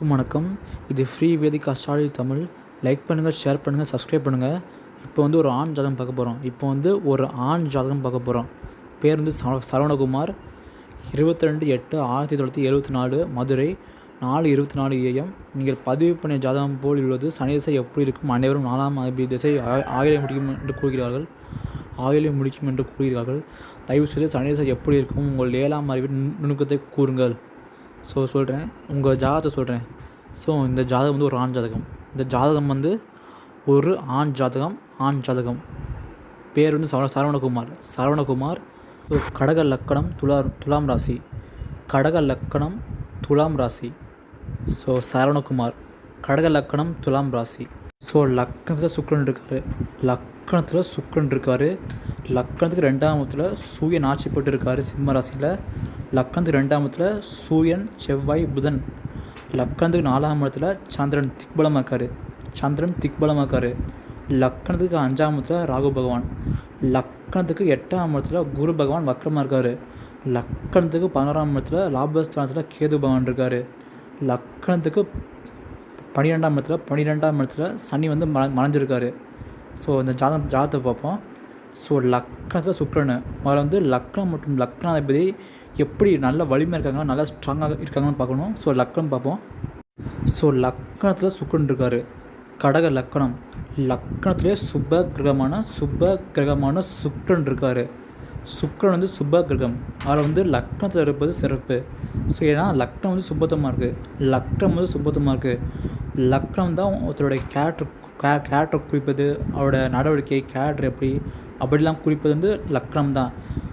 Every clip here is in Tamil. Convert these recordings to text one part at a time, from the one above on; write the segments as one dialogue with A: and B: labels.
A: வணக்கம் வணக்கம். இது free vedic astrology Tamil. Like பண்ணுங்கள் ஷேர் பண்ணுங்கள் சப்ஸ்கிரைப் பண்ணுங்கள் இப்போ வந்து ஒரு ஆண் ஜாதகம் பார்க்க போகிறோம் இப்போ வந்து ஒரு ஆண் ஜாதகம் பார்க்க போகிறோம் பேர் வந்து சரவணகுமார். இருபத்தி ரெண்டு எட்டு ஆயிரத்தி தொள்ளாயிரத்தி எழுபத்தி நாலு மதுரை. நாலு இருபத்தி நாலு ஏஎம் நீங்கள் பதிவு பண்ணிய ஜாதகம் போல் உள்ளது. சனி திசை எப்படி இருக்கும்? அனைவரும் நாலாம் திசை ஆயிலை முடிக்கும் என்று கூறுகிறார்கள். ஆயிலை முடிக்கும் என்று கூறுகிறார்கள். தயவு செய்து சனி திசை எப்படி இருக்கும்? உங்கள் ஏழாம் அறிவின் நுணுக்கத்தை கூறுங்கள். ஸோ சொல்கிறேன் உங்கள் ஜாதகத்தை சொல்கிறேன் ஸோ இந்த ஜாதகம் வந்து ஒரு ஆண் ஜாதகம். இந்த ஜாதகம் வந்து ஒரு ஆண் ஜாதகம் ஆண் ஜாதகம். பேர் வந்து சரவண சரவணகுமார். சரவணகுமார் ஸோ கடக லக்கணம் துலா துலாம் ராசி. கடக லக்கணம் துலாம் ராசி. ஸோ சரவணகுமார். கடக லக்கணம் துலாம் ராசி. ஸோ லக்கணத்தில் சுக்கரன் இருக்கார். லக்கணத்தில் சுக்கரன் இருக்கார். லக்கணத்துக்கு ரெண்டாம் இடத்துல சூரியன் ஆட்சி இருக்கார் சிம்ம ராசியில். லக்கணத்துக்கு ரெண்டாம் இடத்துல சூரியன் செவ்வாய் புதன். லக்கணத்துக்கு நாலாம் இடத்துல சந்திரன் திக்பலமாக இருக்கார் சந்திரன் திக்பலமாக இருக்கார் லக்கணத்துக்கு அஞ்சாம் இடத்துல ராகு பகவான். லக்கணத்துக்கு எட்டாம் இடத்துல குரு பகவான் வக்கரமாக இருக்கார். லக்கணத்துக்கு பதினோராம் இடத்துல லாபஸ்தானத்தில் கேது பகவான் இருக்கார். லக்கணத்துக்கு பன்னிரெண்டாம் இடத்துல பன்னிரெண்டாம் இடத்துல சனி வந்து ம மறைஞ்சிருக்காரு. ஸோ இந்த ஜாதம் ஜாதத்தை பார்ப்போம். ஸோ லக்கணத்தில் சுக்கரன். முதல்ல வந்து லக்னம் மற்றும் லக்னாதிபதி எப்படி நல்ல வலிமையாக இருக்காங்க நல்லா ஸ்ட்ராங்காக இருக்காங்கன்னு பார்க்கணும். ஸோ லக்கணம் பார்ப்போம். ஸோ லக்கணத்தில் சுக்கன் இருக்கார். கடக லக்கணம். லக்கணத்திலே சுப கிரகமான சுப கிரகமான சுக்ரன் இருக்கார். சுக்ரன் வந்து சுப கிரகம் அதில் வந்து லக்னத்தில் இருப்பது சிறப்பு. ஸோ ஏன்னா லக்னம் வந்து சுபத்தமாக இருக்குது லக்னம் வந்து சுபத்தமாக இருக்குது லக்னம் தான் ஒருத்தருடைய கேரக்டர் கே கேரக்டர் குறிப்பது அவரோட நடவடிக்கை கேரக்டர் எப்படி அப்படிலாம் குறிப்பது வந்து லக்னம் தான்.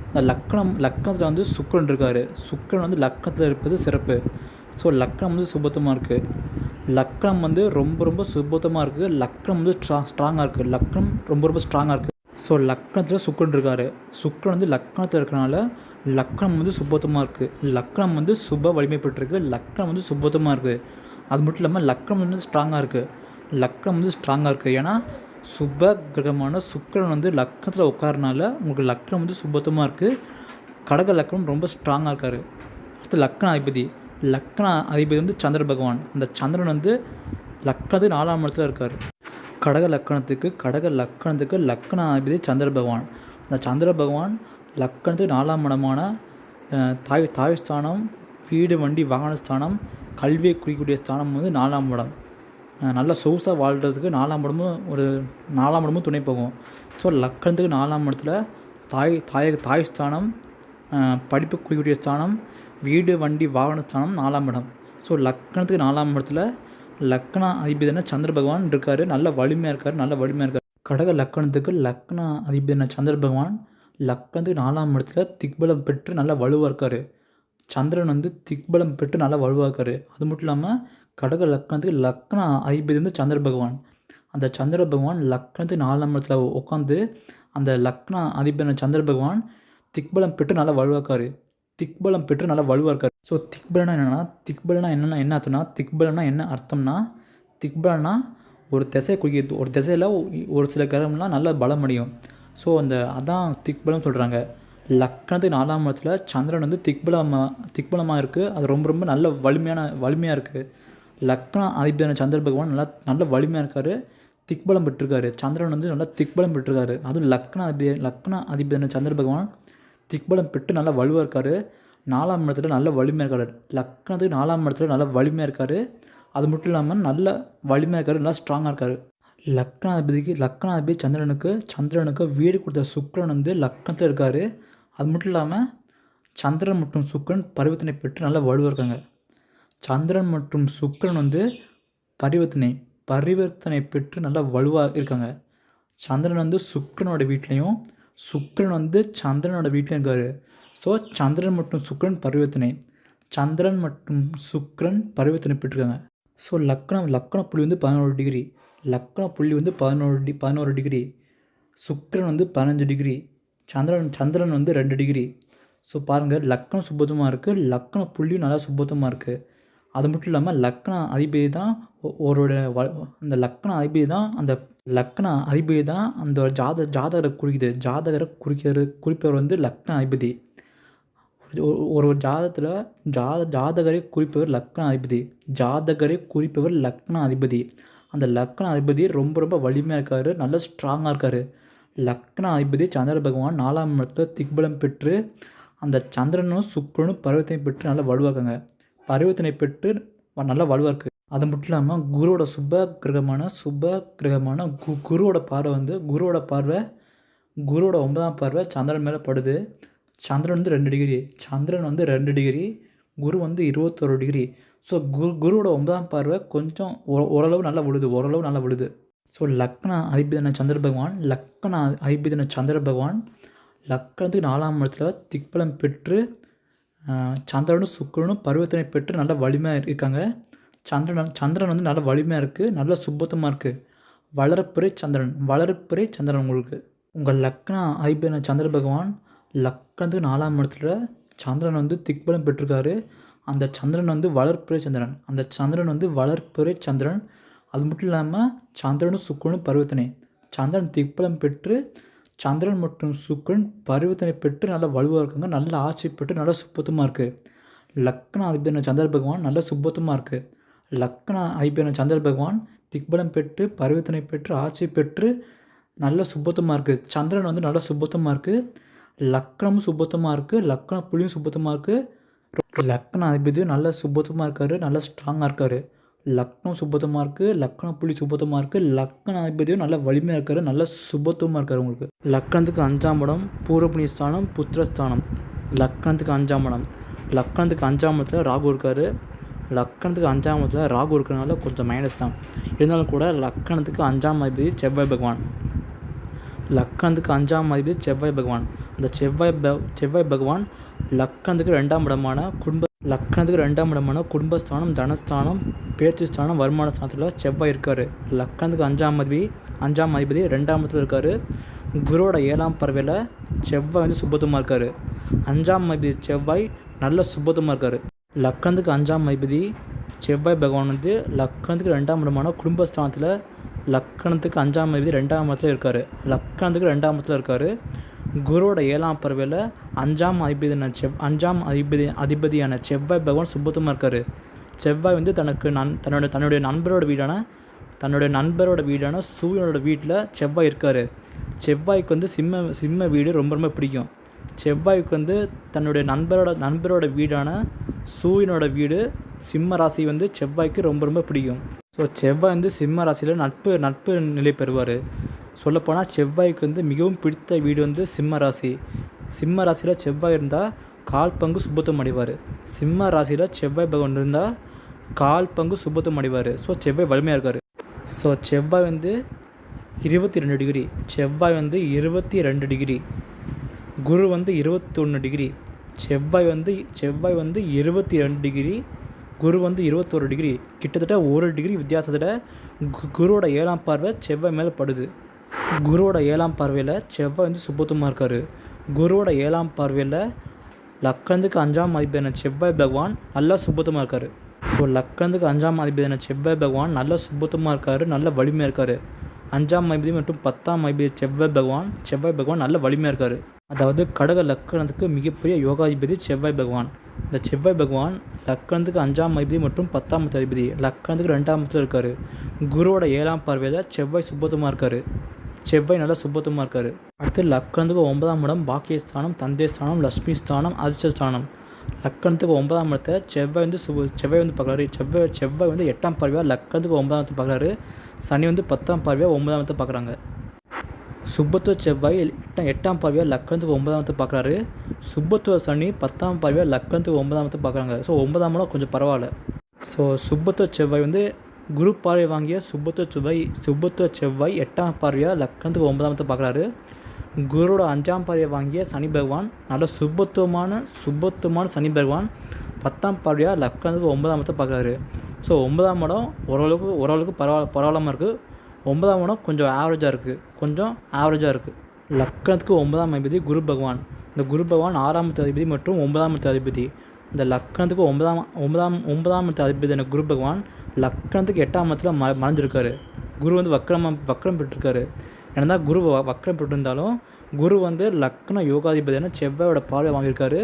A: இந்த லக்னம் லக்னத்தில் வந்து சுக்கரன் இருக்கார். சுக்கரன் வந்து லக்னத்தில் இருப்பது சிறப்பு. ஸோ லக்னம் வந்து சுபத்தமாக இருக்குது லக்னம் வந்து ரொம்ப ரொம்ப சுபத்தமாக இருக்குது லக்னம் வந்து ஸ்ட்ரா ஸ்ட்ராங்காக இருக்குது லக்னம் ரொம்ப ரொம்ப ஸ்ட்ராங்காக இருக்குது ஸோ லக்னத்தில் சுக்கரன் இருக்கார். சுக்கரன் வந்து லக்னத்தில் இருக்கிறனால லக்னம் வந்து சுபத்தமாக இருக்குது லக்னம் வந்து சுப வலிமை பெற்றிருக்கு லக்னம் வந்து சுபத்தமாக இருக்குது அது மட்டும் இல்லாமல் லக்னம் வந்து ஸ்ட்ராங்காக இருக்குது லக்னம் வந்து ஸ்ட்ராங்காக இருக்குது ஏன்னா சுப கிரகமான சுக்கிரன் வந்து லக்னத்தில் உட்காரனால உங்களுக்கு லக்னம் வந்து சுபத்தமாக இருக்குது கடக லக்னம் ரொம்ப ஸ்ட்ராங்காக இருக்கார். அடுத்து லக்ன அதிபதி. லக்ன அதிபதி வந்து சந்திர பகவான். அந்த சந்திரன் வந்து லக்னத்துக்கு நாலாம் இடத்துல இருக்கார். கடக லக்கணத்துக்கு கடக லக்கணத்துக்கு லக்ன அதிபதி சந்திர பகவான். அந்த சந்திர பகவான் லக்கணத்துக்கு நாலாம் இடமான தாய் தாய் ஸ்தானம் வீடு வண்டி வாகன ஸ்தானம் கல்வியை குறிக்கக்கூடிய ஸ்தானம் வந்து நாலாம் இடம். நல்ல சொகுசாக வாழ்கிறதுக்கு நாலாம் இடமும் ஒரு நாலாம் இடமும் துணை போகும். ஸோ லக்கணத்துக்கு நாலாம் இடத்துல தாய் தாய தாய் ஸ்தானம் படிப்பு குறிக்கக்கூடிய ஸ்தானம் வீடு வண்டி வாகன ஸ்தானம் நாலாம் இடம். ஸோ லக்கணத்துக்கு நாலாம் இடத்துல லக்ன அதிபதினா சந்திர பகவான் இருக்கார். நல்ல வலிமையாக இருக்கார் நல்ல வலிமையாக இருக்கார். கடக லக்கணத்துக்கு லக்ன அதிபதினா சந்திர பகவான் லக்கணத்துக்கு நாலாம் இடத்துல திக்பலம் பெற்று நல்ல வலுவாக இருக்கார். சந்திரன் வந்து திக்பலம் பெற்று நல்லா வலுவாக இருக்கார். அது மட்டும் இல்லாமல் கடக லக்னத்துக்கு லக்னா அதிபதி வந்து சந்திர பகவான். அந்த சந்திர பகவான் லக்னத்துக்கு நாலாம் இடத்துல உட்காந்து அந்த லக்ன அதிபதியான சந்திர பகவான் திக்பலம் பெற்று நல்லா வலுவாக்கார். திக்பலம் பெற்று நல்லா வலுவாக ஸோ திக்பலனா என்னென்னா திக்பலனா என்னென்னா என்ன அர்த்தம்னா திக்பலனா என்ன அர்த்தம்னா திக்பலனா ஒரு திசையை குறிக்கிறது. ஒரு திசையில் ஒரு சில கிரகம்லாம் நல்ல பலம் அடையும். ஸோ அந்த அதான் திக்பலம் சொல்கிறாங்க லக்னத்துக்கு நாலாம் இடத்துல சந்திரன் வந்து திக்பலமாக திக்பலமாக இருக்குது அது ரொம்ப ரொம்ப நல்ல வலிமையான வலிமையாக இருக்குது லக்னா அதிபதியான சந்திர பகவான் நல்லா நல்ல வலிமையாக இருக்கார். திக்பலம் பெற்றிருக்காரு. சந்திரன் வந்து நல்லா திக்பலம் பெற்றிருக்காரு. அதுவும் லக்னா அதிபதி லக்னா அதிபதியான சந்திர பகவான் திக்பலம் பெற்று நல்லா வலுவாக இருக்கார். நாலாம் இடத்துல நல்ல வலிமையாக இருக்கார். லக்னத்துக்கு நாலாம் இடத்துல நல்ல வலிமையாக இருக்கார். அது மட்டும் இல்லாமல் நல்ல வலிமையாக இருக்கார். நல்லா ஸ்ட்ராங்காக இருக்கார். லக்னாதிபதிக்கு லக்னாதிபதி சந்திரனுக்கு சந்திரனுக்கு வீடு கொடுத்த சுக்கரன் வந்து லக்னத்தில் இருக்கார். அது மட்டும் இல்லாமல் சந்திரன் மற்றும் சுக்கிரன் பரிவர்த்தனை பெற்று நல்லா வலுவாக இருக்காங்க. சந்திரன் மற்றும் சுக்கரன் வந்து பரிவர்த்தனை பரிவர்த்தனை பெற்று நல்லா வலுவாக இருக்காங்க. சந்திரன் வந்து சுக்கரனோட வீட்லேயும் சுக்கரன் வந்து சந்திரனோட வீட்லேயும் இருக்கார். ஸோ சந்திரன் மற்றும் சுக்கரன் பரிவர்த்தனை. சந்திரன் மற்றும் சுக்கரன் பரிவர்த்தனை பெற்றிருக்காங்க. ஸோ லக்னம் லக்ன புள்ளி வந்து பதினோரு டிகிரி. லக்ன புள்ளி வந்து பதினோரு டி பதினோரு டிகிரி. சுக்கரன் வந்து பதினஞ்சு டிகிரி. சந்திரன் சந்திரன் வந்து ரெண்டு டிகிரி. ஸோ பாருங்கள் லக்னம் சுபத்தமாக இருக்குது லக்ன புள்ளியும் நல்லா சுபத்தமாக இருக்குது அது மட்டும் இல்லாமல் லக்ன அதிபதி தான் ஒ- வ அந்த லக்ன அதிபதி தான் அந்த லக்ன அதிபதி தான் அந்த ஜாத ஜாதகரை குறிக்குது. ஜாதகரை குறிக்கிற குறிப்பவர் வந்து லக்ன அதிபதி. ஒரு ஒரு ஜாதகத்தில் ஜாத ஜாதகரை குறிப்பவர் லக்ன அதிபதி. ஜாதகரை குறிப்பவர் லக்ன அதிபதி. அந்த லக்ன அதிபதி ரொம்ப ரொம்ப வலிமையாக இருக்கார். நல்ல ஸ்ட்ராங்காக இருக்கார். லக்ன அதிபதி சந்திர பகவான் நாலாம் இடத்துல திக்பலம் பெற்று அந்த சந்திரனும் சுக்கரனும் பருவத்தையும் பெற்று நல்லா வலுவாக்குங்க பரிவர்த்தனை பெற்று வ- நல்லா வலுவாக இருக்குது அது மட்டும் இல்லாமல் குருவோட சுப கிரகமான சுப கிரகமான கு குருவோட பார்வை வந்து குருவோட பார்வை குருவோட ஒன்பதாம் பார்வை சந்திரன் மேலே படுது. சந்திரன் வந்து ரெண்டு டிகிரி சந்திரன் வந்து ரெண்டு டிகிரி குரு வந்து இருபத்தொரு டிகிரி ஸோ குரு குருவோட ஒன்பதாம் பார்வை கொஞ்சம் ஓ- ஓரளவு நல்லா விழுது. ஓரளவு நல்லா விழுது. ஸோ லக்ன அதிபதியான சந்திர பகவான் லக்ன அதிபதியான சந்திர பகவான் லக்னத்துக்கு நாலாம் இடத்துல திக்பலம் பெற்று சந்திரனும் சுக்கரனும் பருவத்தினை பெற்று நல்ல வலிமையாக இருக்காங்க. சந்திரன் சந்திரன் வந்து நல்ல வலிமையாக இருக்குது நல்ல சுபத்தமாக இருக்குது வளர்ப்பிறை சந்திரன் வளர்ப்பிறை சந்திரன் உங்களுக்கு. உங்கள் லக்ன ஐபிஎன சந்திர பகவான் லக்னத்துக்கு நாலாம் இடத்துல சந்திரன் வந்து திக்பலம் பெற்றிருக்காரு. அந்த சந்திரன் வந்து வளர்ப்பிறை சந்திரன். அந்த சந்திரன் வந்து வளர்ப்பிறை சந்திரன். அது மட்டும் இல்லாமல் சந்திரனும் சுக்கரனும் பருவத்தினை. சந்திரன் திக்பலம் பெற்று சந்திரன் மற்றும் சுக்கரன் பரிவர்த்தனை பெற்று நல்லா வலுவாக இருக்காங்க. நல்ல ஆட்சி பெற்று நல்லா சுப்பத்தமாக இருக்குது லக்ன அதிபதியான சந்திர பகவான் நல்ல சுப்பத்தமாக இருக்குது லக்ன அதிபதியான சந்திர பகவான் திக்பலம் பெற்று பரிவர்த்தனை பெற்று ஆட்சி பெற்று நல்ல சுபத்தமாக இருக்குது சந்திரன் வந்து நல்ல சுபத்தமாக இருக்குது லக்னமும் சுபத்தமாக இருக்குது லக்ன புள்ளியும் சுபத்தமாக இருக்குது லக்ன அதிபதி நல்ல சுபத்தமாக இருக்காரு. நல்ல ஸ்ட்ராங்காக இருக்காரு. லக்னம் சுபத்தமாக இருக்குது லக்ன புள்ளி சுபத்தமாக இருக்குது லக்ன அதிபதியும் நல்ல வலிமையாக இருக்காரு நல்ல சுபத்துவமாக இருக்காரு உங்களுக்கு. லக்னத்துக்கு அஞ்சாம் இடம் பூர்வபுண்ணிய ஸ்தானம் புத்திரஸ்தானம். லக்னத்துக்கு அஞ்சாம் இடம். லக்னத்துக்கு அஞ்சாம் இடத்துல ராகு இருக்காரு. லக்கணத்துக்கு அஞ்சாம் இடத்துல ராகு இருக்கிறனால கொஞ்சம் மைனஸ் தான். இருந்தாலும் கூட லக்கணத்துக்கு அஞ்சாம் அதிபதி செவ்வாய் பகவான். லக்கணத்துக்கு அஞ்சாம் அதிபதி செவ்வாய் பகவான். அந்த செவ்வாய் செவ்வாய் பகவான் லக்கணத்துக்கு ரெண்டாம் இடமான குடும்ப லக்கணத்துக்கு ரெண்டாம் இடமான குடும்பஸ்தானம் தனஸ்தானம் பேச்சு ஸ்தானம் வருமான ஸ்தானத்தில் செவ்வாய் இருக்கார். லக்கணத்துக்கு அஞ்சாம் அதிபதி அஞ்சாம் அதிபதி ரெண்டாம் இடத்துல இருக்கார். குருவோட ஏழாம் பறவையில் செவ்வாய் வந்து சுபத்துமாக இருக்கார். அஞ்சாம் அதிபதி செவ்வாய் நல்ல சுபத்துமாக இருக்கார். லக்கணத்துக்கு அஞ்சாம் அதிபதி செவ்வாய் பகவான் வந்து லக்கணத்துக்கு ரெண்டாம் இடமான குடும்பஸ்தானத்தில் லக்கணத்துக்கு அஞ்சாம் அதிபதி ரெண்டாம் இடத்துல இருக்கார். லக்கணத்துக்கு ரெண்டாம் இடத்துல இருக்கார். குருவோட ஏழாம் பறவையில் அஞ்சாம் அதிபதியான செவ் அஞ்சாம் அதிபதி அதிபதியான செவ்வாய் பகவான் சுபத்தமாக இருக்கார். செவ்வாய் வந்து தனக்கு நன் தன்னோட தன்னுடைய நண்பரோட வீடான தன்னுடைய நண்பரோட வீடான சூரியனோட வீட்டில் செவ்வாய் இருக்கார். செவ்வாய்க்கு வந்து சிம்ம சிம்ம வீடு ரொம்ப ரொம்ப பிடிக்கும். செவ்வாய்க்கு வந்து தன்னுடைய நண்பரோட நண்பரோட வீடான சூரியனோட வீடு சிம்ம ராசி வந்து செவ்வாய்க்கு ரொம்ப ரொம்ப பிடிக்கும். ஸோ செவ்வாய் வந்து சிம்ம ராசியில் நட்பு நட்பு நிலை பெறுவார். சொல்லப்போனால் செவ்வாய்க்கு வந்து மிகவும் பிடித்த வீடு வந்து சிம்ம ராசி. சிம்ம ராசியில் செவ்வாய் இருந்தால் கால் பங்கு சுபத்துவம் அடைவார். சிம்ம ராசியில் செவ்வாய் பகவான் இருந்தால் கால் பங்கு சுபத்துவம் அடைவார். ஸோ செவ்வாய் வலிமையாக இருக்கார். ஸோ செவ்வாய் வந்து இருபத்தி ரெண்டு டிகிரி. செவ்வாய் வந்து இருபத்தி ரெண்டு டிகிரி. குரு வந்து இருபத்தொன்று டிகிரி. செவ்வாய் வந்து செவ்வாய் வந்து இருபத்தி ரெண்டு டிகிரி. குரு வந்து இருபத்தோரு டிகிரி. கிட்டத்தட்ட ஒரு டிகிரி வித்தியாசத்தில் கு- குருவோட ஏழாம் பார்வை செவ்வாய் மேலே படுது. குருவோட ஏழாம் பார்வையில் செவ்வாய் வந்து சுபத்துமாக இருக்கார். குருவோட ஏழாம் பார்வையில் லக்கணத்துக்கு அஞ்சாம் அதிபதியான செவ்வாய் பகவான் நல்லா சுபத்தமாக இருக்கார். ஸோ லக்கணத்துக்கு அஞ்சாம் அதிபதியான செவ்வாய் பகவான் நல்லா சுபத்தமாக இருக்கார் நல்ல வலிமையாக இருக்கார். அஞ்சாம் அதிபதி மற்றும் பத்தாம் அதிபதி செவ்வாய் பகவான் செவ்வாய் பகவான் நல்ல வலிமையாக இருக்கார். அதாவது கடக லக்கணத்துக்கு மிகப்பெரிய யோகாதிபதி செவ்வாய் பகவான். இந்த செவ்வாய் பகவான் லக்கணத்துக்கு அஞ்சாம் அதிபதி மற்றும் பத்தாம் அதிபதி லக்கணத்துக்கு ரெண்டாம் இருக்கார். குருவோட ஏழாம் பார்வையில் செவ்வாய் சுபத்தமாக இருக்கார். செவ்வாய் நல்லா சுபத்துமாக இருக்கார். அடுத்து லக்கணத்துக்கு ஒன்பதாம் இடம் பாக்கியஸ்தானம் தந்தைஸ்தானம் லக்ஷ்மி ஸ்தானம் அதிர்ஷ்டஸ்தானம். லக்கணத்துக்கு ஒன்பதாம் இடத்த செவ்வாய் வந்து சுப செவ்வாய் வந்து பார்க்குறாரு. செவ்வாய் செவ்வாய் வந்து எட்டாம் பார்வையாக லக்கணத்துக்கு ஒன்பதாம் இடத்தை பார்க்குறாரு. சனி வந்து பத்தாம் பார்வையாக ஒன்பதாம் இடத்தை பார்க்குறாங்க. சுபத்துவ செவ்வாய் எட்டாம் எட்டாம் பார்வையாக லக்கணத்துக்கு ஒன்பதாம் இடத்தை பார்க்குறாரு. சுபத்துவ சனி பத்தாம் பார்வையாக லக்கணத்துக்கு ஒன்பதாம் இடத்தை பார்க்குறாங்க. ஸோ ஒன்பதாம் இடம் கொஞ்சம் பரவாயில்ல. ஸோ சுபத்துவ செவ்வாய் வந்து குரு பார்வை வாங்கிய சுபத்துவ சுவை சுபத்துவ செவ்வாய் எட்டாம் பார்வையாக லக்கணத்துக்கு ஒன்பதாம் பார்க்குறாரு. குருவோட அஞ்சாம் பார்வையை வாங்கிய சனி பகவான் நல்ல சுபத்துவமான சுபத்துவமான சனி பகவான் பத்தாம் பார்வையாக லக்னத்துக்கு ஒன்பதாம் இடத்தை பார்க்குறாரு. ஸோ ஒன்பதாம் இடம் ஓரளவுக்கு ஓரளவுக்கு பரவாயில்ல பரவாயில்லாமல் இருக்குது ஒன்பதாம் இடம் கொஞ்சம் ஆவரேஜாக இருக்குது கொஞ்சம் ஆவரேஜாக இருக்குது லக்னத்துக்கு ஒன்பதாம் அதிபதி குரு பகவான். இந்த குரு பகவான் ஆறாம் அதிபதி மற்றும் ஒன்பதாம் அதிபதி. இந்த லக்கணத்துக்கு ஒன்பதாம் ஒன்பதாம் ஒன்பதாம் இடத்து குரு பகவான் லக்கணத்துக்கு எட்டாம் இடத்துல ம மறைஞ்சிருக்காரு. குரு வந்து வக்ரம வக்ரம் பெற்றிருக்காரு. ஏன்னா குரு வக்ரம் பெற்றிருந்தாலும் குரு வந்து லக்ன யோகாதிபதியான செவ்வாயோட பார்வை வாங்கியிருக்காரு.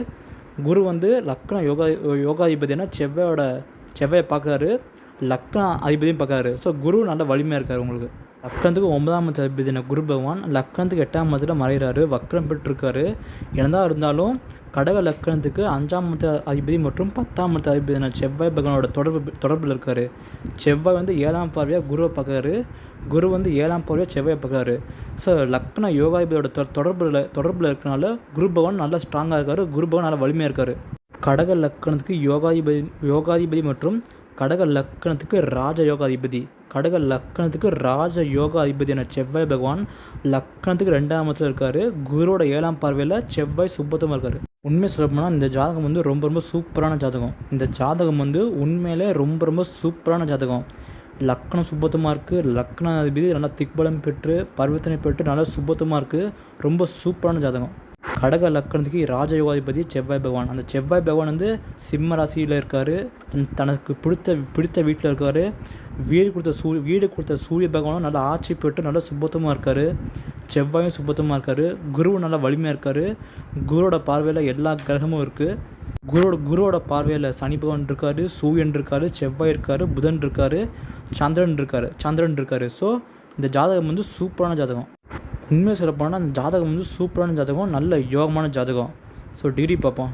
A: குரு வந்து லக்ன யோகா யோகாதிபதினா செவ்வாயோட செவ்வாயை பார்க்குறாரு. லக்ன அதிபதியும் பார்க்குறாரு. ஸோ குரு நல்ல வலிமையாக இருக்கார் உங்களுக்கு. லக்னத்துக்கு ஒன்பதாம் மத்த குரு பகவான் லக்னத்துக்கு எட்டாம் மதத்தில் மறைகிறாரு வக்ரம் பெற்றிருக்காரு. என்னதான் இருந்தாலும் கடக லக்னத்துக்கு அஞ்சாம் மத அதிபதி மற்றும் பத்தாம் மத்த அதிபதியான செவ்வாய் பகவானோட தொடர்பு தொடர்பில் இருக்கார். செவ்வாய் வந்து ஏழாம் பார்வையாக குருவை பார்க்குறாரு. குரு வந்து ஏழாம் பார்வையாக செவ்வாயை பார்க்குறாரு. ஸோ லக்ன யோகாதிபதியோட தொடர்பில் தொடர்பில் இருக்கனால குரு பகவான் நல்லா ஸ்ட்ராங்காக இருக்கார். குரு பகவான் நல்லா வலிமையாக இருக்கார். கடக லக்கணத்துக்கு யோகாதிபதி யோகாதிபதி மற்றும் கடக லக்கணத்துக்கு ராஜ யோகாதிபதி கடக லக்கணத்துக்கு ராஜ யோகாதிபதியான செவ்வாய் பகவான் லக்கணத்துக்கு ரெண்டாம் இடத்துல இருக்கார். குருவோட ஏழாம் பார்வையில் செவ்வாய் சுபத்தமாக இருக்கார். உண்மை சொல்லப்போனால் இந்த ஜாதகம் வந்து ரொம்ப ரொம்ப சூப்பரான ஜாதகம். இந்த ஜாதகம் வந்து உண்மையிலே ரொம்ப ரொம்ப சூப்பரான ஜாதகம். லக்னம் சுபத்தமாக இருக்குது லக்னாதிபதி நல்லா திக்பலம் பெற்று பரிவர்த்தனை பெற்று நல்லா சுபத்தமாக இருக்குது ரொம்ப சூப்பரான ஜாதகம். கடக லக்கணத்துக்கு ராஜயோகாதிபதி செவ்வாய் பகவான். அந்த செவ்வாய் பகவான் வந்து சிம்ம ராசியில் இருக்கார். தனக்கு பிடித்த பிடித்த வீட்டில் இருக்கார். வீடு கொடுத்த சூ வீடு கொடுத்த சூரிய பகவானும் நல்லா ஆட்சி பெற்று நல்லா சுபத்தமாக இருக்கார். செவ்வாயும் சுபத்தமாக இருக்கார். குருவும் நல்லா வலிமையாக இருக்கார். குருவோட பார்வையில் எல்லா கிரகமும் இருக்குது குருவோட குருவோட பார்வையில் சனி பகவான் இருக்கார். சூரியன் இருக்கார். செவ்வாய் இருக்கார். புதன் இருக்கார். சந்திரன் இருக்கார். சந்திரன் இருக்கார். ஸோ இந்த ஜாதகம் வந்து சூப்பரான ஜாதகம். உண்மையை சொல்லப்போனால் அந்த ஜாதகம் வந்து சூப்பரான ஜாதகம் நல்ல யோகமான ஜாதகம். ஸோ டிகிரி பார்ப்போம்.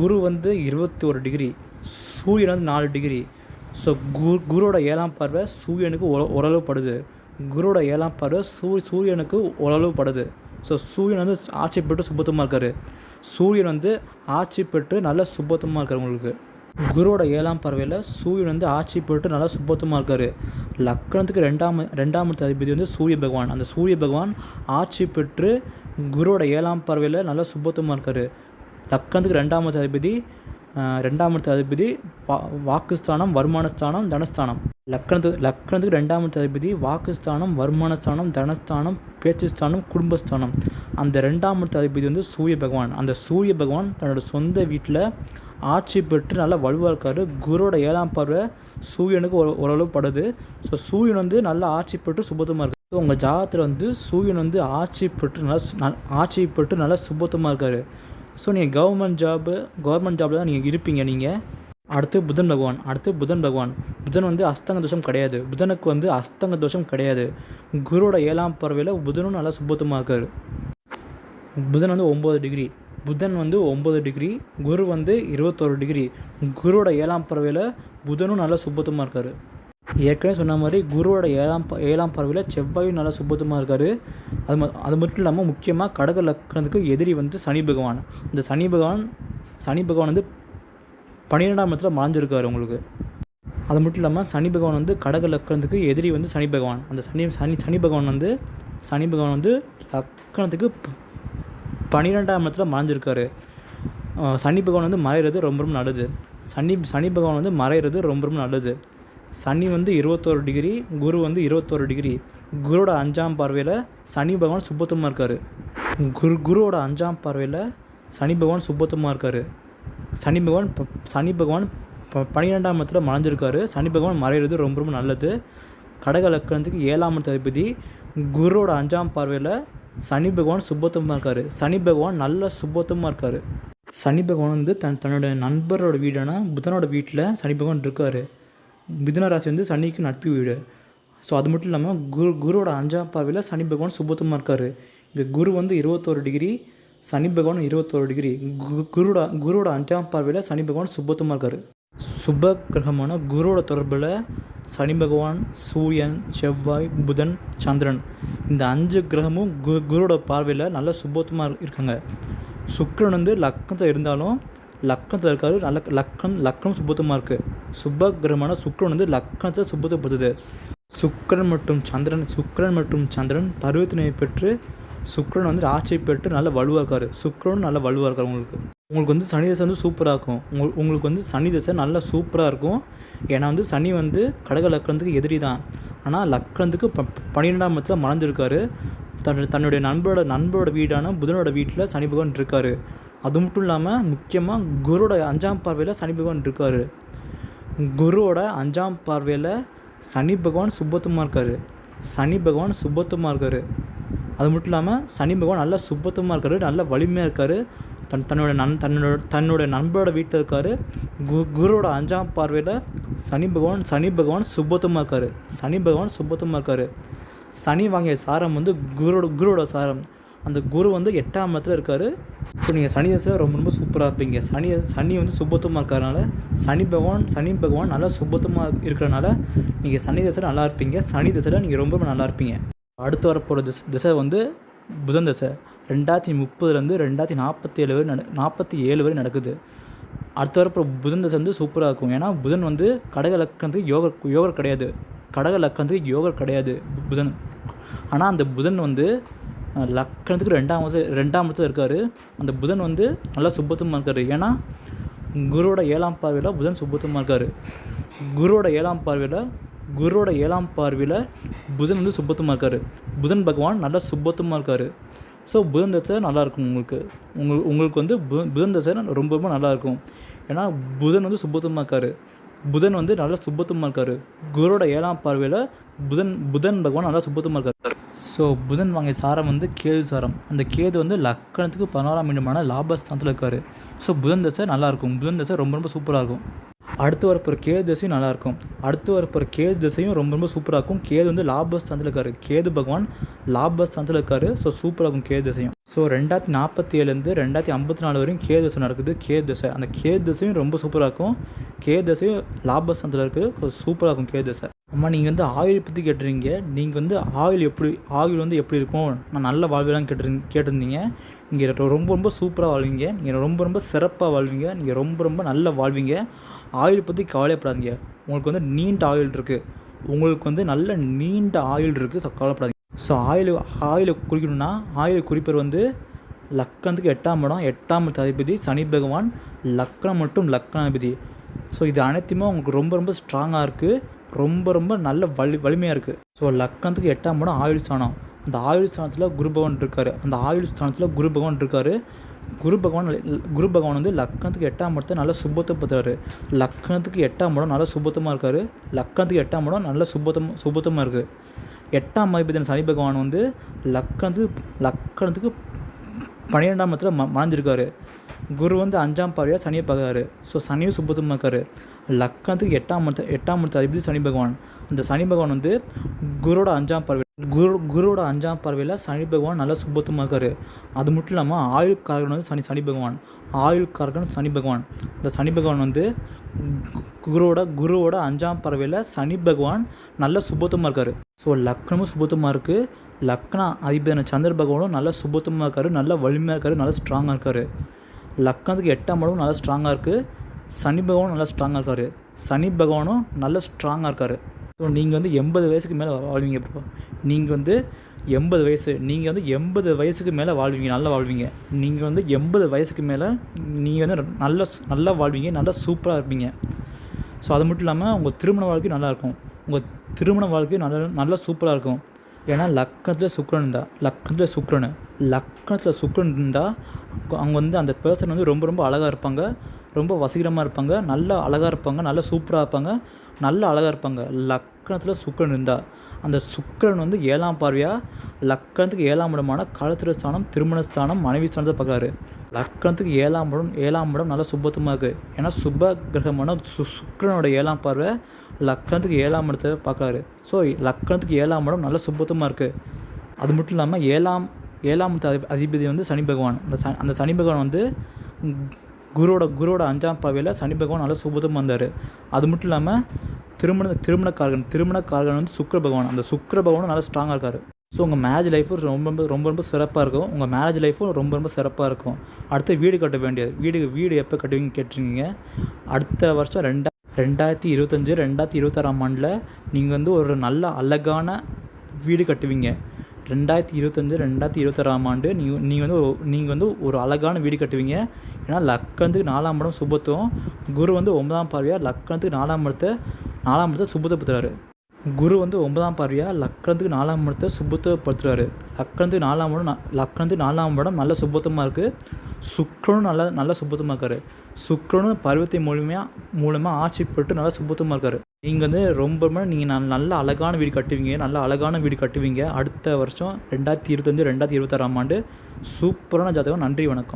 A: குரு வந்து இருபத்தி ஒரு டிகிரி சூரியன் வந்து நாலு டிகிரி ஸோ குரு குருவோட ஏழாம் பார்வை சூரியனுக்கு ஓ ஓரளவு படுது. குருவோட ஏழாம் பார்வை சூ சூரியனுக்கு ஓரளவு படுது. ஸோ சூரியன் வந்து ஆட்சி பெற்று சுபத்தமாக இருக்கார். சூரியன் வந்து ஆட்சி பெற்று நல்ல சுபத்தமாக இருக்கார் உங்களுக்கு. குருவோட ஏழாம் பறவையில் சூரியன் வந்து ஆட்சி பெற்று நல்லா சுபத்தமாக இருக்கார். லக்கணத்துக்கு ரெண்டாம் ரெண்டாம் அதிபதி வந்து சூரிய பகவான். அந்த சூரிய பகவான் ஆட்சி பெற்று குருவோட ஏழாம் பறவையில் நல்லா சுபத்தமாக இருக்கார். லக்கணத்துக்கு ரெண்டாம் அதிபதி ரெண்டாம் அதிபதி வா வாக்குஸ்தானம் வருமானஸ்தானம் தனஸ்தானம். லக்கணத்து லக்கணத்துக்கு ரெண்டாம் அதிபதி வாக்குஸ்தானம் வருமானஸ்தானம் தனஸ்தானம் பேச்சுஸ்தானம் குடும்பஸ்தானம். அந்த ரெண்டாம் அதிபதி வந்து சூரிய பகவான். அந்த சூரிய பகவான் தன்னோட சொந்த வீட்டில் ஆட்சி பெற்று நல்லா வலுவாக இருக்கார். குருவோட ஏழாம் பார்வை சூரியனுக்கு ஒரு ஓரளவு படுது. ஸோ சூரியன் வந்து நல்லா ஆட்சி பெற்று சுபத்தமாக இருக்குது ஸோ உங்கள் ஜாதகத்தில் வந்து சூரியன் வந்து ஆட்சி பெற்று நல்லா ஆட்சி பெற்று நல்லா சுபத்தமாக இருக்கார். ஸோ நீங்கள் கவர்மெண்ட் ஜாபு கவர்மெண்ட் ஜாபில் தான் நீங்கள் இருப்பீங்க நீங்கள் அடுத்து புதன் பகவான் அடுத்து புதன் பகவான். புதன் வந்து அஸ்தங்க தோஷம் கிடையாது. புதனுக்கு வந்து அஸ்தங்க தோஷம் கிடையாது. குருவோட ஏழாம் பறவையில் புதனும் நல்லா சுபத்தமாக இருக்கார். புதன் வந்து ஒம்பது டிகிரி. புதன் வந்து ஒம்பது டிகிரி. குரு வந்து இருபத்தோரு டிகிரி. குருவோட ஏழாம் பறவையில் புதனும் நல்லா சுபத்தமாக இருக்கார். ஏற்கனவே சொன்ன மாதிரி குருவோட ஏழாம் ஏழாம் பறவையில் செவ்வாயும் நல்லா சுபத்தமாக இருக்கார். அது ம அது மட்டும் இல்லாமல் முக்கியமாக கடக லக்கணத்துக்கு எதிரி வந்து சனி பகவான். இந்த சனி பகவான் சனி பகவான் வந்து பன்னிரெண்டாம் இடத்துல மறைஞ்சிருக்காரு உங்களுக்கு. அது மட்டும் இல்லாமல் சனி பகவான் வந்து கடக லக்கணத்துக்கு எதிரி வந்து சனி பகவான். அந்த சனி சனி சனி பகவான் வந்து சனி பகவான் வந்து லக்கணத்துக்கு பன்னிரெண்டாம் இடத்துல மறைஞ்சிருக்காரு. சனி பகவான் வந்து மறைகிறது ரொம்ப ரொம்ப நல்லது. சனி சனி பகவான் வந்து மறைகிறது ரொம்ப ரொம்ப நல்லது. சனி வந்து இருபத்தோரு டிகிரி குரு வந்து இருபத்தோரு டிகிரி. குருவோட அஞ்சாம் பார்வையில் சனி பகவான் சுபத்தமாக இருக்கார். குரு குருவோட அஞ்சாம் பார்வையில் சனி பகவான் சுபத்தமாக இருக்கார். சனி பகவான் சனி பகவான் ப- பன்னிரெண்டாம் இடத்துல மறைஞ்சிருக்காரு. சனி பகவான் மறைகிறது ரொம்ப ரொம்ப நல்லது. கடக லக்கணத்துக்கு ஏழாம் இடத்து அதிபதி குருவோட அஞ்சாம் பார்வையில் சனி பகவான் சுபத்தமாக இருக்கார். சனி பகவான் நல்ல சுபத்தமாக இருக்கார். சனி பகவான் வந்து தன் தன்னோட நண்பரோட வீடான புதனோட வீட்டில் சனி பகவான் இருக்கார். மிதுன ராசி வந்து சனிக்கு நட்பு வீடு. ஸோ அது மட்டும் இல்லாமல் குரு குருவோட அஞ்சாம் பார்வையில் சனி பகவான் சுபத்தமாக இருக்கார். இங்கே குரு வந்து இருபத்தோரு டிகிரி சனி பகவான் இருபத்தோரு டிகிரி. கு- குருவோட அஞ்சாம் பார்வையில் சனி பகவான் சுபத்தமாக இருக்கார். சுப கிரகமான குருவோட தொடர்பில் சனி பகவான் சூரியன் செவ்வாய் புதன் சந்திரன் இந்த அஞ்சு கிரகமும் கு குருவோட பார்வையில் நல்ல சுபத்தமாக இருக்காங்க. சுக்கரன் வந்து லக்கணத்தில் இருந்தாலும் லக்கணத்தில் இருக்காரு. நல்ல லக்கணம் லக்கணம் சுபத்தமாக இருக்குது சுப கிரகமான சுக்கரன் வந்து லக்கணத்தை சுபத்தப்படுத்துது சுக்கரன் மற்றும் சந்திரன் சுக்கரன் மற்றும் சந்திரன் பருவத்தினை பெற்று சுக்ரன் வந்து ஆட்சி பெற்று நல்லா வலுவாக இருக்காரு. சுக்ரனும் நல்ல வலுவாக இருக்காரு உங்களுக்கு. உங்களுக்கு வந்து சனி தசை வந்து சூப்பராக இருக்கும். உங்கள் உங்களுக்கு வந்து சனி தசை நல்லா சூப்பராக இருக்கும். ஏன்னா வந்து சனி வந்து கடக லக்கணத்துக்கு எதிரி தான். ஆனால் லக்கணத்துக்கு ப பன்னிரெண்டாம் இடத்துல மறைஞ்சிருக்காரு. தன் தன்னுடைய நண்பரோட நண்பரோட வீடான புதனோட வீட்டில் சனி பகவான் இருக்கார். அது மட்டும் இல்லாமல் முக்கியமாக குருவோட அஞ்சாம் பார்வையில் சனி பகவான் இருக்கார். குருவோட அஞ்சாம் பார்வையில் சனி பகவான் சுபத்துவமாக இருக்கார். சனி பகவான் சுபத்துவமாக இருக்கார். அது மட்டும் இல்லாமல் சனி பகவான் நல்லா சுபத்தமாக இருக்கார் நல்ல வலிமையாக இருக்கார். தன் தன்னோட நன் தன்னோட தன்னோட நண்பரோட வீட்டில் இருக்கார். கு குருவோட அஞ்சாம் பார்வையில் சனி பகவான் சனி பகவான் சுபத்தமாக இருக்கார். சனி பகவான் சுபத்தமாக இருக்கார். சனி வாங்கிய சாரம் வந்து குருவோட குருவோட சாரம். அந்த குரு வந்து எட்டாம் இடத்துல இருக்கார். ஸோ நீங்கள் சனி தசை ரொம்ப ரொம்ப சூப்பராக இருப்பீங்க. சனி சனி வந்து சுபத்துவமாக இருக்கிறனால சனி பகவான் சனி பகவான் நல்லா சுபத்துவமாக இருக்கிறனால நீங்கள் சனி தசை நல்லா இருப்பீங்க. சனி தசையில் நீங்கள் ரொம்ப நல்லா இருப்பீங்க. அடுத்து வரப்போகிற திசை திசை வந்து புதன் தசை. ரெண்டாயிரத்தி முப்பதுலேருந்து ரெண்டாயிரத்தி நாற்பத்தி ஏழு வரை நட நாற்பத்தி ஏழு வரை நடக்குது. அடுத்து வரப்போ புதன் திசை வந்து சூப்பராக இருக்கும். ஏன்னா புதன் வந்து கடக லக்கணத்துக்கு யோகர் யோகர் கிடையாது. கடக லக்கணத்துக்கு யோகர் கிடையாது புதன். ஆனால் அந்த புதன் வந்து லக்கணத்துக்கு ரெண்டாம் ரெண்டாம் இடத்துல இருக்கார். அந்த புதன் வந்து நல்லா சுபத்துமாக இருக்கார். ஏன்னா குருவோட ஏழாம் பார்வையில் புதன் சுபத்தமாக இருக்கார். குருவோட ஏழாம் பார்வையில் குருவோட ஏழாம் பார்வையில் புதன் வந்து சுபத்தமாக இருக்கார். புதன் பகவான் நல்லா சுபத்தமாக இருக்கார். ஸோ புதன் தசை நல்லாயிருக்கும் உங்களுக்கு. உங்களுக்கு உங்களுக்கு வந்து பு புதன் தசை ரொம்ப ரொம்ப நல்லாயிருக்கும் ஏன்னா புதன் வந்து சுபத்தமாக இருக்கார். புதன் வந்து நல்லா சுபத்தமாக இருக்கார். குருவோட ஏழாம் பார்வையில் புதன் புதன் பகவான் நல்லா சுபத்தமாக இருக்கார். ஸோ புதன் வாங்கிய சாரம் வந்து கேது சாரம். அந்த கேது வந்து லக்கணத்துக்கு பதினாறாம் மீண்டுமான லாபஸ்தானத்தில் இருக்கார். ஸோ புதன் தசை நல்லாயிருக்கும் புதன் தசை ரொம்ப ரொம்ப சூப்பராக இருக்கும். அடுத்து வரப்போகிற கேது தசையும் நல்லாயிருக்கும். அடுத்து வரப்போகிற கேது தசையும் ரொம்ப ரொம்ப சூப்பராக இருக்கும். கேது வந்து லாபஸ்தானத்தில் இருக்கார். கேது பகவான் லாபஸ்தானத்தில் இருக்கார். ஸோ சூப்பராக இருக்கும் கேது தசையும். ஸோ ரெண்டாயிரத்தி நாற்பத்தி ஏழுலேருந்து ரெண்டாயிரத்தி ஐம்பத்தி நாலு வரையும் கேது தசை நடக்குது. கேது தசை அந்த கேது தசையும் ரொம்ப சூப்பராக இருக்கும். கேது தசையும் லாபஸ்தானத்தில் இருக்குது. சூப்பராக இருக்கும் கேது தசை. அம்மா நீங்கள் வந்து ஆயில் பற்றி கேட்டிருந்தீங்க. நீங்கள் வந்து ஆயில் எப்படி ஆயில் வந்து எப்படி இருக்கும்? நான் நல்ல வாழ்விலாம் கேட்டிருந்தீங்க கேட்டிருந்தீங்க. நீங்கள் ரொம்ப ரொம்ப சூப்பராக வாழ்வீங்க. நீங்கள் ரொம்ப ரொம்ப சிறப்பாக வாழ்வீங்க. நீங்கள் ரொம்ப ரொம்ப நல்ல வாழ்வீங்க. ஆயில் பற்றி கவலைப்படாதீங்க உங்களுக்கு வந்து நீண்ட ஆயில் இருக்குது உங்களுக்கு வந்து நல்ல நீண்ட ஆயில் இருக்குது ஸோ கவலைப்படாதீங்க. ஸோ ஆயில் ஆயிலை குறிக்கணும்னா ஆயில் குறிப்பர் வந்து லக்கணத்துக்கு எட்டாம் இடம் எட்டாம் இடத்து அதிபதி சனி பகவான் லக்கணம் மற்றும் லக்கணாதிபதி. ஸோ இது அனைத்துமே உங்களுக்கு ரொம்ப ரொம்ப ஸ்ட்ராங்காக இருக்குது ரொம்ப ரொம்ப நல்ல வலி வலிமையாக இருக்குது ஸோ லக்கணத்துக்கு எட்டாம் இடம் ஆயுள் ஸ்தானம். அந்த ஆயுள் ஸ்தானத்தில் குரு பகவான் இருக்கார். அந்த ஆயுள் ஸ்தானத்தில் குரு பகவான் இருக்கார். குரு பகவான் குரு பகவான் வந்து லக்கணத்துக்கு எட்டாம் இடத்தை நல்லா சுபத்தை பத்துறாரு லக்கணத்துக்கு எட்டாம் இடம் நல்லா சுபத்தமாக இருக்கார். லக்கணத்துக்கு எட்டாம் இடம் நல்லா சுபத்தம் சுபத்தமாக இருக்குது எட்டாம் அதிபதியான சனி பகவான் வந்து லக்கணத்துக்கு லக்கணத்துக்கு பன்னிரெண்டாம் இடத்துல ம மறைஞ்சிருக்காரு. குரு வந்து அஞ்சாம் பார்வையாக சனியை பார்க்குறாரு. ஸோ சனியும் சுபத்தமாக இருக்காரு. லக்கணத்துக்கு எட்டாம் இடத்து எட்டாம் இடத்து அதிபதி சனி பகவான். அந்த சனி பகவான் வந்து குருவோட அஞ்சாம் பார்வை குரு குருவோட அஞ்சாம் பார்வையில் சனி பகவான் நல்லா சுபத்தமாக இருக்காரு. அது மட்டும் இல்லாமல் ஆயுள் காரகன் வந்து சனி சனி பகவான். ஆயுள் காரகன் சனி பகவான். இந்த சனி பகவான் வந்து குருவோட குருவோட அஞ்சாம் பறவையில் சனி பகவான் நல்ல சுபத்தமாக இருக்கார். ஸோ லக்னமும் சுபத்தமாக இருக்குது லக்னா அதிபதியான சந்திர பகவானும் நல்லா சுபத்தமாக இருக்கார். நல்ல வலிமையாக இருக்கார். நல்லா ஸ்ட்ராங்காக இருக்கார். லக்னத்துக்கு எட்டாம் இடமும் நல்லா ஸ்ட்ராங்காக இருக்குது சனி பகவானும் நல்லா ஸ்ட்ராங்காக இருக்கார். சனி பகவானும் நல்லா ஸ்ட்ராங்காக இருக்கார். ஸோ நீங்கள் வந்து எண்பது வயசுக்கு மேலே வாழ்வீங்க ப்ரோ நீங்கள் வந்து எண்பது வயசு நீங்கள் வந்து எண்பது வயசுக்கு மேலே வாழ்வீங்க நல்லா வாழ்வீங்க. நீங்கள் வந்து எண்பது வயசுக்கு மேலே நீங்கள் வந்து நல்ல நல்லா வாழ்வீங்க நல்லா சூப்பராக இருப்பீங்க. ஸோ அது மட்டும் இல்லாமல் உங்கள் திருமண வாழ்க்கை நல்லாயிருக்கும் உங்கள் திருமண வாழ்க்கை நல்ல நல்லா சூப்பராக இருக்கும். ஏன்னா லக்னத்தில் சுக்கிரன் இருந்தால் லக்னத்தில் சுக்கிரன். லக்னத்தில் சுக்கிரன் இருந்தால் அவங்க வந்து அந்த பர்சன் வந்து ரொம்ப ரொம்ப அழகாக இருப்பாங்க. ரொம்ப வசீகரமாக இருப்பாங்க. நல்லா அழகாக இருப்பாங்க. நல்லா சூப்பராக இருப்பாங்க. நல்ல அழகாக இருப்பாங்க. லக் லக்னத்தில் சுக்கிரன் இருந்தால் அந்த சுக்கரன் வந்து ஏழாம் பார்வையாக லக்கணத்துக்கு ஏழாம் இடமான காலத்திர ஸ்தானம் திருமண ஸ்தானம் மனைவி ஸ்தானத்தை பார்க்குறாரு. லக்கணத்துக்கு ஏழாம் இடம் ஏழாம் இடம் நல்லா சுபத்தமாக இருக்குது ஏன்னா சுப கிரகமான சு சுக்கிரனோட ஏழாம் பார்வை லக்கணத்துக்கு ஏழாம் இடத்தை பார்க்குறாரு. ஸோ லக்கணத்துக்கு ஏழாம் இடம் நல்லா சுபத்தமாக இருக்குது அது மட்டும் இல்லாமல் ஏழாம் ஏழாம் அதிப- அதிபதி வந்து சனி பகவான். அந்த ச அந்த சனி பகவான் வந்து குருவோட குருவோட அஞ்சாம் பார்வையில் சனி பகவான் நல்லா சுபத்தமாக இருந்தார். அது மட்டும் இல்லாமல் திருமண திருமணக்காரகன் திருமணக்காரகன் வந்து சுக்கிர பகவான். அந்த சுக்கிர பகவானும் நல்லா ஸ்ட்ராங்காக இருக்கார். ஸோ உங்கள் மேரேஜ் லைஃபும் ரொம்ப ரொம்ப ரொம்ப ரொம்ப சிறப்பாக இருக்கும். உங்கள் மேரேஜ் லைஃபும் ரொம்ப ரொம்ப சிறப்பாக இருக்கும். அடுத்து வீடு கட்ட வேண்டியது. வீடு வீடு எப்போ கட்டுவீங்க கேட்டிருக்கீங்க. அடுத்த வருஷம் ரெண்டா ரெண்டாயிரத்தி இருபத்தஞ்சி ரெண்டாயிரத்தி இருபத்தாறாம் ஆண்டில் நீங்கள் வந்து ஒரு நல்ல அழகான வீடு கட்டுவீங்க. ரெண்டாயிரத்தி இருபத்தஞ்சு ரெண்டாயிரத்தி இருபத்தாறாம் ஆண்டு நீங்கள் நீங்கள் வந்து நீங்கள் வந்து ஒரு அழகான வீடு கட்டுவீங்க. ஏன்னா லக்கணத்துக்கு நாலாம் இடம் சுபத்துவம். குரு வந்து ஒன்பதாம் பார்வையாக லக்கணத்துக்கு நாலாம் இடத்தை நாலாம் இடத்தை சுபத்தப்படுத்துறாரு. குரு வந்து ஒன்பதாம் பார்வையாக லக்கணத்துக்கு நாலாம் இடத்தை சுபத்தப்படுத்துறாரு. லக்கணத்துக்கு நாலாம் இடம் ந- லக்கணத்துக்கு நாலாம் இடம் நல்ல சுபத்தமாக இருக்குது சுக்ரனும் நல்ல நல்ல சுபத்தமாக இருக்காரு. சுக்கிரனும் பருவத்தை மூலியமாக மூலமாக ஆட்சி பெற்று நல்லா சுபத்தமாக இருக்காரு. நீங்கள் வந்து ரொம்ப நீங்கள் நல்ல நல்ல அழகான வீடு கட்டுவீங்க நல்ல அழகான வீடு கட்டுவீங்க. அடுத்த வருஷம் ரெண்டாயிரத்தி இருபத்தஞ்சு ரெண்டாயிரத்தி இருபத்தாறாம் ஆண்டு சூப்பரான ஜாதகம். நன்றி வணக்கம்.